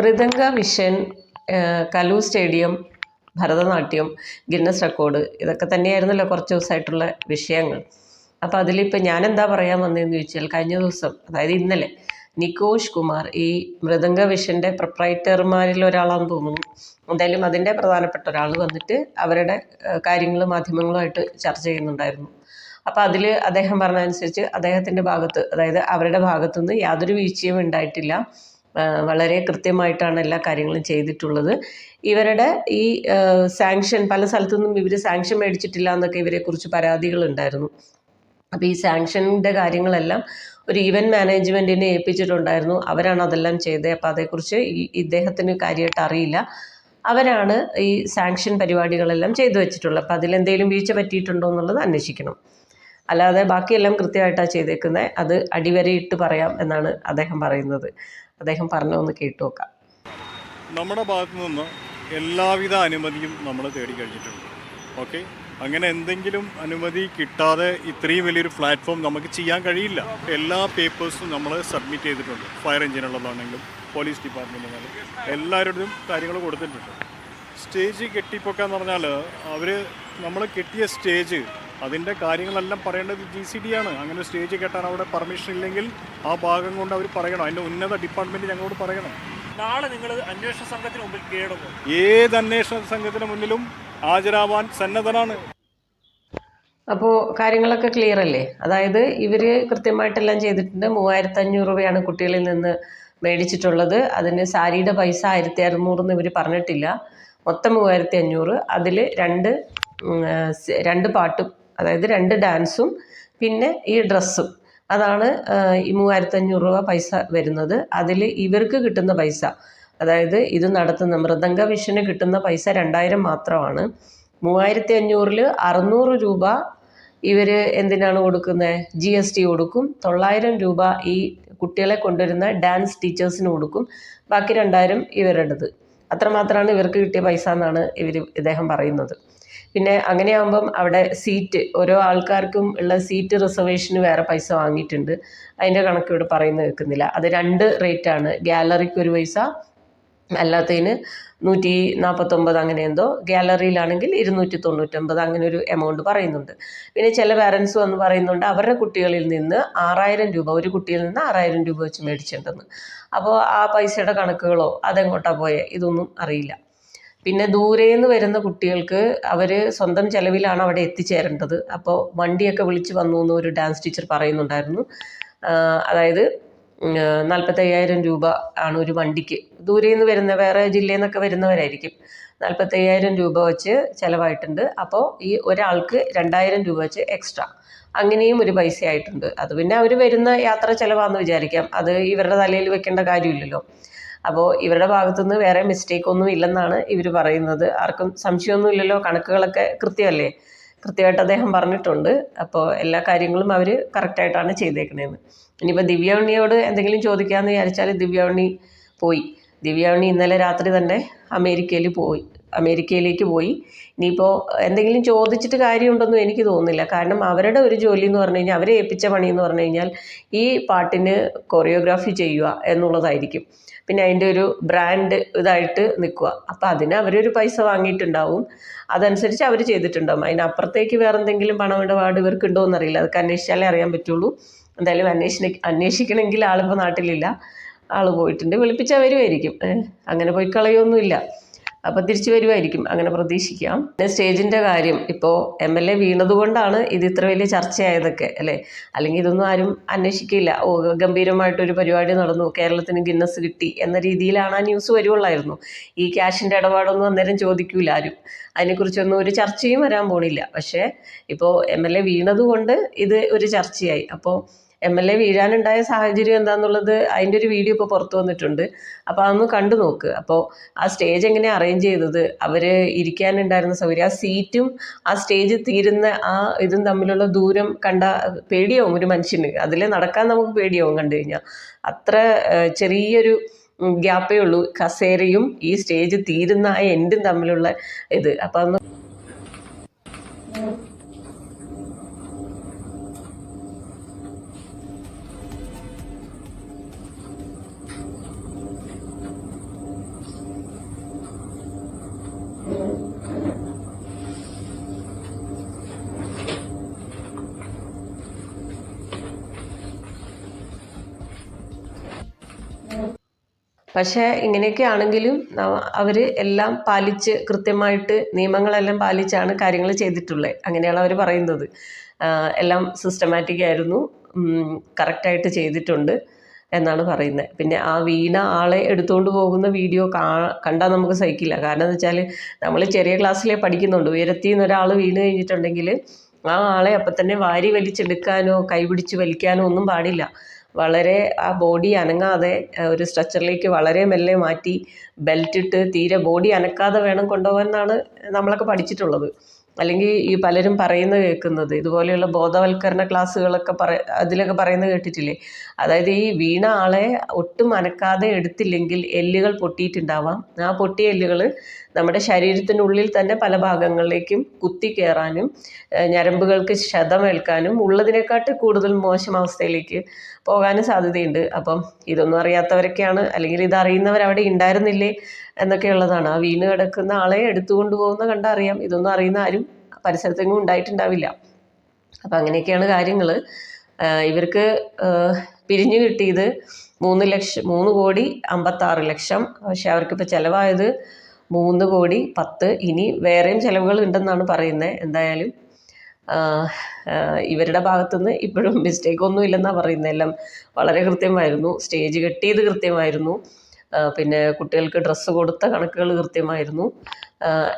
Mridanga mission Kaloor stadium Bharatanatyam Guinness record ഇതൊക്കെ തന്നെയായിരുന്നല്ലോ കുറച്ച് ദിവസമായിട്ടുള്ള വിഷയങ്ങൾ. അപ്പോൾ അതിലിപ്പോൾ ഞാൻ എന്താ പറയാൻ വന്നതെന്ന് ചോദിച്ചാൽ കഴിഞ്ഞ ദിവസം അതായത് ഇന്നലെ നികോഷ് കുമാർ ഈ മൃദംഗ വിഷന്റെ പ്രൊപ്രൈറ്റർമാരിൽ ഒരാളാണെന്ന് തോന്നുന്നു. എന്തായാലും അതിന്റെ പ്രധാനപ്പെട്ട ഒരാൾ വന്നിട്ട് അവരുടെ കാര്യങ്ങൾ മാധ്യമങ്ങളുമായിട്ട് ചർച്ച ചെയ്യുന്നുണ്ടായിരുന്നു. അപ്പോൾ അതിൽ അദ്ദേഹം പറഞ്ഞതനുസരിച്ച് അദ്ദേഹത്തിന്റെ ഭാഗത്ത് അതായത് അവരുടെ ഭാഗത്തുനിന്ന് യാതൊരു വീഴ്ചയും ഉണ്ടായിട്ടില്ല. വളരെ കൃത്യമായിട്ടാണ് എല്ലാ കാര്യങ്ങളും ചെയ്തിട്ടുള്ളത്. ഇവരുടെ ഈ സാങ്ഷൻ പല സ്ഥലത്തു നിന്നും ഇവർ സാങ്ഷൻ മേടിച്ചിട്ടില്ല എന്നൊക്കെ ഇവരെക്കുറിച്ച് പരാതികളുണ്ടായിരുന്നു അപ്പോൾ ഈ സാങ്ഷന്റെ കാര്യങ്ങളെല്ലാം ഒരു ഇവന്റ് മാനേജ്മെന്റിനെ ഏൽപ്പിച്ചിട്ടുണ്ടായിരുന്നു. അവരാണ് അതെല്ലാം ചെയ്തത്. അപ്പോൾ അതേക്കുറിച്ച് ഈ ഇദ്ദേഹത്തിന് കാര്യമായിട്ട് അറിയില്ല. അവരാണ് ഈ സാങ്ഷൻ പരിപാടികളെല്ലാം ചെയ്തു വെച്ചിട്ടുള്ളത്. അപ്പോൾ അതിലെന്തെങ്കിലും വീഴ്ച പറ്റിയിട്ടുണ്ടോ എന്നുള്ളത് അന്വേഷിക്കണം. അല്ലാതെ ബാക്കിയെല്ലാം കൃത്യമായിട്ടാണ് ചെയ്തേക്കുന്നത് അത് അടിവരയിട്ട് പറയാം എന്നാണ് അദ്ദേഹം പറയുന്നത്. അദ്ദേഹം പറഞ്ഞൊന്ന് കേട്ടു നോക്കാം. നമ്മുടെ ഭാഗത്തു നിന്ന് എല്ലാവിധ അനുമതിയും നമ്മൾ തേടി കഴിഞ്ഞിട്ടുണ്ട്. ഓക്കെ? അങ്ങനെ എന്തെങ്കിലും അനുമതി കിട്ടാതെ ഇത്രയും വലിയൊരു പ്ലാറ്റ്ഫോം നമുക്ക് ചെയ്യാൻ കഴിയില്ല. എല്ലാ പേപ്പേഴ്സും നമ്മൾ സബ്മിറ്റ് ചെയ്തിട്ടുണ്ട്. ഫയർ എഞ്ചിനുള്ളതാണെങ്കിലും പോലീസ് ഡിപ്പാർട്ട്മെന്റിനാലും എല്ലാവരുടെയും കാര്യങ്ങൾ കൊടുത്തിട്ടുണ്ട്. സ്റ്റേജ് കെട്ടിപ്പൊക്കാന്ന് പറഞ്ഞാൽ അവർ നമ്മൾ കെട്ടിയ സ്റ്റേജ് അതിന്റെ കാര്യങ്ങളെല്ലാം പറയേണ്ടത് ജി സി ഡി ആണ്. അങ്ങനെ സ്റ്റേജ് കെട്ടാൻ അവിടെ പെർമിഷൻ ഇല്ലെങ്കിൽ ആ ഭാഗം കൊണ്ട് അവർ പറയണം. അതിന്റെ ഉന്നത ഡിപ്പാർട്ട്മെന്റ് ഞങ്ങളോട് പറയണം. നാളെ നിങ്ങൾ അന്വേഷണ സംഘത്തിന് മുമ്പിൽ കീഴടങ്ങും ഏത് അന്വേഷണ സംഘത്തിന് മുന്നിലും ഹാജരാവാൻ സന്നദ്ധനാണ്. അപ്പോൾ കാര്യങ്ങളൊക്കെ ക്ലിയർ അല്ലേ? അതായത് ഇവർ കൃത്യമായിട്ടെല്ലാം ചെയ്തിട്ടുണ്ട്. മൂവായിരത്തി അഞ്ഞൂറ് രൂപയാണ് കുട്ടികളിൽ നിന്ന് മേടിച്ചിട്ടുള്ളത്. അതിന് സാരിയുടെ പൈസ ആയിരത്തി അറുന്നൂറെന്ന് ഇവർ പറഞ്ഞിട്ടില്ല. മൊത്തം മൂവായിരത്തി അഞ്ഞൂറ് അതിൽ രണ്ട് രണ്ട് പാട്ടും അതായത് രണ്ട് ഡാൻസും പിന്നെ ഈ ഡ്രസ്സും. അതാണ് ഈ മൂവായിരത്തി അഞ്ഞൂറ് രൂപ പൈസ വരുന്നത്. അതിൽ ഇവർക്ക് കിട്ടുന്ന പൈസ അതായത് ഇത് നടത്തുന്ന മൃദംഗ വിഷന് കിട്ടുന്ന പൈസ രണ്ടായിരം മാത്രമാണ്. മൂവായിരത്തി അഞ്ഞൂറിൽ അറുന്നൂറ് രൂപ ഇവർ എന്തിനാണ് കൊടുക്കുന്നത് ജി എസ് ടി കൊടുക്കും. തൊള്ളായിരം രൂപ ഈ കുട്ടികളെ കൊണ്ടുവരുന്ന ഡാൻസ് ടീച്ചേഴ്സിന് കൊടുക്കും. ബാക്കി രണ്ടായിരം ഇവരുടേത്. അത്രമാത്രമാണ് ഇവർക്ക് കിട്ടിയ പൈസ എന്നാണ് ഇവർ ഇദ്ദേഹം പറയുന്നത്. പിന്നെ അങ്ങനെയാകുമ്പം അവിടെ സീറ്റ് ഓരോ ആൾക്കാർക്കും ഉള്ള സീറ്റ് റിസർവേഷന് വേറെ പൈസ വാങ്ങിയിട്ടുണ്ട്. അതിന്റെ കണക്ക് ഇവിടെ പറയുന്നത് കേൾക്കുന്നില്ല. അത് രണ്ട് റേറ്റാണ് ഗാലറിക്ക് ഒരു പൈസ അല്ലാത്തതിന് നൂറ്റി നാൽപ്പത്തൊമ്പത് അങ്ങനെ എന്തോ. ഗാലറിയിലാണെങ്കിൽ ഇരുന്നൂറ്റി തൊണ്ണൂറ്റൊമ്പത് അങ്ങനെ ഒരു എമൗണ്ട് പറയുന്നുണ്ട്. പിന്നെ ചില പാരൻസ് വന്ന് പറയുന്നുണ്ട് അവരുടെ കുട്ടികളിൽ നിന്ന് ആറായിരം രൂപ ഒരു കുട്ടിയിൽ നിന്ന് ആറായിരം രൂപ വെച്ച് മേടിച്ചിട്ടുണ്ടെന്ന് അപ്പോൾ ആ പൈസയുടെ കണക്കുകളോ അതെങ്ങോട്ടാണ് പോയേ? ഇതൊന്നും അറിയില്ല. പിന്നെ ദൂരെ നിന്ന് വരുന്ന കുട്ടികൾക്ക് അവർ സ്വന്തം ചിലവിലാണ് അവിടെ എത്തിച്ചേരേണ്ടത്. അപ്പോൾ വണ്ടിയൊക്കെ വിളിച്ച് വന്നു എന്ന് ഒരു ഡാൻസ് ടീച്ചർ പറയുന്നുണ്ടായിരുന്നു. അതായത് നാൽപ്പത്തയ്യായിരം രൂപ ആണ് ഒരു വണ്ടിക്ക്. ദൂരെ നിന്ന് വരുന്ന വേറെ ജില്ലയിൽ നിന്നൊക്കെ വരുന്നവരായിരിക്കും. നാൽപ്പത്തയ്യായിരം രൂപ വെച്ച് ചിലവായിട്ടുണ്ട്. അപ്പോൾ ഈ ഒരാൾക്ക് രണ്ടായിരം രൂപ വെച്ച് എക്സ്ട്രാ. അങ്ങനെയും ഒരു പൈസ ആയിട്ടുണ്ട് അത് പിന്നെ അവർ വരുന്ന യാത്ര ചിലവാന്ന് വിചാരിക്കാം. അത് ഇവരുടെ തലയിൽ വെക്കേണ്ട കാര്യമില്ലല്ലോ. അപ്പോൾ ഇവരുടെ ഭാഗത്തുനിന്ന് വേറെ മിസ്റ്റേക്ക് ഒന്നും ഇല്ലെന്നാണ് ഇവർ പറയുന്നത്. ആർക്കും സംശയമൊന്നും ഇല്ലല്ലോ കണക്കുകളൊക്കെ കൃത്യമല്ലേ? കൃത്യമായിട്ട് അദ്ദേഹം പറഞ്ഞിട്ടുണ്ട്. അപ്പോൾ എല്ലാ കാര്യങ്ങളും അവർ കറക്റ്റായിട്ടാണ് ചെയ്തേക്കണേന്ന്. ഇനിയിപ്പോൾ ദിവ്യവണ്ണിയോട് എന്തെങ്കിലും ചോദിക്കാമെന്ന് വിചാരിച്ചാൽ ദിവ്യവണ്ണി പോയി. ദിവ്യവണ്ണി ഇന്നലെ രാത്രി തന്നെ അമേരിക്കയിൽ പോയി. അമേരിക്കയിലേക്ക് പോയി. ഇനിയിപ്പോൾ എന്തെങ്കിലും ചോദിച്ചിട്ട് കാര്യമുണ്ടെന്നും എനിക്ക് തോന്നുന്നില്ല. കാരണം അവരുടെ ഒരു ജോലി എന്ന് പറഞ്ഞു കഴിഞ്ഞാൽ അവരെ ഏൽപ്പിച്ച പണി എന്ന് പറഞ്ഞു കഴിഞ്ഞാൽ ഈ പാട്ടിന് കൊറിയോഗ്രാഫി ചെയ്യുക എന്നുള്ളതായിരിക്കും. പിന്നെ അതിന്റെ ഒരു ബ്രാൻഡ് ഇതായിട്ട് നിൽക്കുക അപ്പോൾ അതിന് അവരൊരു പൈസ വാങ്ങിയിട്ടുണ്ടാവും. അതനുസരിച്ച് അവർ ചെയ്തിട്ടുണ്ടാവും. അതിനപ്പുറത്തേക്ക് വേറെ എന്തെങ്കിലും പണമിടപാട് ഇവർക്ക് ഉണ്ടോ എന്നറിയില്ല. അതൊക്കെ അന്വേഷിച്ചാലേ അറിയാൻ പറ്റുള്ളൂ. എന്തായാലും അന്വേഷണ അന്വേഷിക്കണമെങ്കിൽ ആളിപ്പോൾ നാട്ടിലില്ല. ആൾ പോയിട്ടുണ്ട്. വിളിപ്പിച്ചാൽ വരുമായിരിക്കും അങ്ങനെ പോയി കളയൊന്നുമില്ല. അപ്പോൾ തിരിച്ചു വരുമായിരിക്കും അങ്ങനെ പ്രതീക്ഷിക്കാം. പിന്നെ സ്റ്റേജിന്റെ കാര്യം ഇപ്പോൾ എം എൽ എ വീണതുകൊണ്ടാണ് ഇത് ഇത്ര വലിയ ചർച്ചയായതൊക്കെ അല്ലേ? അല്ലെങ്കിൽ ഇതൊന്നും ആരും അന്വേഷിക്കില്ല. ഓ ഗംഭീരമായിട്ടൊരു പരിപാടി നടന്നു കേരളത്തിന് ഗിന്നസ് കിട്ടി എന്ന രീതിയിലാണ് ആ ന്യൂസ് വരുവുള്ളായിരുന്നു. ഈ ക്യാഷിന്റെ ഇടപാടൊന്നും അന്നേരം ചോദിക്കൂല ആരും. അതിനെക്കുറിച്ചൊന്നും ഒരു ചർച്ചയും വരാൻ പോണില്ല. പക്ഷേ ഇപ്പോൾ എം എൽ എ വീണതുകൊണ്ട് ഇത് ഒരു ചർച്ചയായി. അപ്പോൾ എം എൽ എ വീഴാനുണ്ടായ സാഹചര്യം എന്താണെന്നുള്ളത് അതിന്റെ ഒരു വീഡിയോ ഇപ്പോൾ പുറത്തു വന്നിട്ടുണ്ട്. അപ്പോൾ അതൊന്ന് കണ്ടു നോക്ക്. അപ്പോൾ ആ സ്റ്റേജ് എങ്ങനെയാണ് അറേഞ്ച് ചെയ്തത്? അവർ ഇരിക്കാനുണ്ടായിരുന്ന സൗകര്യം ആ സീറ്റും ആ സ്റ്റേജ് തീരുന്ന ആ ഇതും തമ്മിലുള്ള ദൂരം കണ്ട പേടിയാവും ഒരു മനുഷ്യന്. അതിൽ നടക്കാൻ നമുക്ക് പേടിയാവും കണ്ടു കഴിഞ്ഞാൽ അത്ര ചെറിയൊരു ഗ്യാപ്പേ ഉള്ളൂ. കസേരയും ഈ സ്റ്റേജ് തീരുന്ന ആ എൻഡും തമ്മിലുള്ള ഇത്. അപ്പം പക്ഷേ ഇങ്ങനെയൊക്കെ ആണെങ്കിലും അവർ എല്ലാം പാലിച്ച് കൃത്യമായിട്ട് നിയമങ്ങളെല്ലാം പാലിച്ചാണ് കാര്യങ്ങൾ ചെയ്തിട്ടുള്ളത്. അങ്ങനെയാണ് അവർ പറയുന്നത്. എല്ലാം സിസ്റ്റമാറ്റിക് ആയിരുന്നു. കറക്റ്റായിട്ട് ചെയ്തിട്ടുണ്ട് എന്നാണ് പറയുന്നത്. പിന്നെ ആ വീണ ആളെ എടുത്തുകൊണ്ട് പോകുന്ന വീഡിയോ കാ കണ്ടാൽ നമുക്ക് സഹിക്കില്ല. കാരണം എന്ന് വെച്ചാൽ നമ്മൾ ചെറിയ ക്ലാസ്സിലേ പഠിക്കുന്നുണ്ട് ഉയരത്തിൽ നിന്ന് ഒരാൾ വീണ് കഴിഞ്ഞിട്ടുണ്ടെങ്കിൽ ആ ആളെ അപ്പം തന്നെ വാരി വലിച്ചെടുക്കാനോ കൈപിടിച്ച് വലിക്കാനോ ഒന്നും പാടില്ല. വളരെ ആ ബോഡി അനങ്ങാതെ ഒരു സ്ട്രെച്ചറിലേക്ക് വളരെ മെല്ലെ മാറ്റി ബെൽറ്റ് ഇട്ട് തീരെ ബോഡി അനക്കാതെ വേണം കൊണ്ടുപോകാൻ എന്നാണ് നമ്മളൊക്കെ പഠിച്ചിട്ടുള്ളത്. അല്ലെങ്കിൽ ഈ പലരും പറയുന്നത് കേൾക്കുന്നത് ഇതുപോലെയുള്ള ബോധവൽക്കരണ ക്ലാസ്സുകളൊക്കെ പറ അതിലൊക്കെ പറയുന്നത് കേട്ടിട്ടില്ലേ? അതായത് ഈ വീണ ആളെ ഒട്ടും അനക്കാതെ എടുത്തില്ലെങ്കിൽ എല്ലുകൾ പൊട്ടിയിട്ടുണ്ടാവാം. ആ പൊട്ടിയ എല്ലുകൾ നമ്മുടെ ശരീരത്തിനുള്ളിൽ തന്നെ പല ഭാഗങ്ങളിലേക്കും കുത്തി കയറാനും ഞരമ്പുകൾക്ക് ക്ഷതമേൽക്കാനും ഉള്ളതിനെക്കാട്ട് കൂടുതൽ മോശം അവസ്ഥയിലേക്ക് പോകാനും സാധ്യതയുണ്ട്. അപ്പം ഇതൊന്നും അറിയാത്തവരൊക്കെയാണ് അല്ലെങ്കിൽ ഇതറിയുന്നവർ അവിടെ ഉണ്ടായിരുന്നില്ലേ എന്നൊക്കെയുള്ളതാണ്. ആ വീണ് കിടക്കുന്ന ആളെ എടുത്തുകൊണ്ട് പോകുന്ന കണ്ടറിയാം ഇതൊന്നും അറിയുന്ന ആരും പരിസരത്തെങ്ങും ഉണ്ടായിട്ടുണ്ടാവില്ല. അപ്പം അങ്ങനെയൊക്കെയാണ് കാര്യങ്ങൾ ഇവർക്ക് പിരിഞ്ഞു കിട്ടിയത് മൂന്ന് ലക്ഷം മൂന്ന് കോടി അമ്പത്താറ് ലക്ഷം. പക്ഷെ അവർക്കിപ്പോൾ ചിലവായത് മൂന്ന് കോടി പത്ത് ഇനി വേറെയും ചിലവുകൾ ഉണ്ടെന്നാണ് പറയുന്നത്. എന്തായാലും ഇവരുടെ ഭാഗത്തുനിന്ന് ഇപ്പോഴും മിസ്റ്റേക്ക് ഒന്നും ഇല്ലെന്നാണ് പറയുന്നത്. എല്ലാം വളരെ കൃത്യമായിരുന്നു. സ്റ്റേജ് കെട്ടിയത് കൃത്യമായിരുന്നു. പിന്നെ കുട്ടികൾക്ക് ഡ്രസ്സ് കൊടുത്ത കണക്കുകൾ കൃത്യമായിരുന്നു.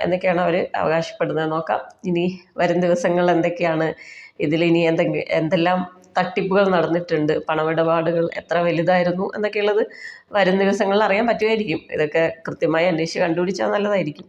എന്നൊക്കെയാണ് അവർ അവകാശപ്പെടുന്നത്. നോക്കാം ഇനി വരും ദിവസങ്ങൾ എന്തൊക്കെയാണ് ഇതിൽ ഇനി എന്തെങ്കിലും എന്തെല്ലാം തട്ടിപ്പുകൾ നടന്നിട്ടുണ്ട്. പണമിടപാടുകൾ എത്ര വലുതായിരുന്നു എന്നൊക്കെയുള്ളത് വരും ദിവസങ്ങളിൽ അറിയാൻ പറ്റുമായിരിക്കും. ഇതൊക്കെ കൃത്യമായി അന്വേഷിച്ച് കണ്ടുപിടിച്ചാൽ നല്ലതായിരിക്കും.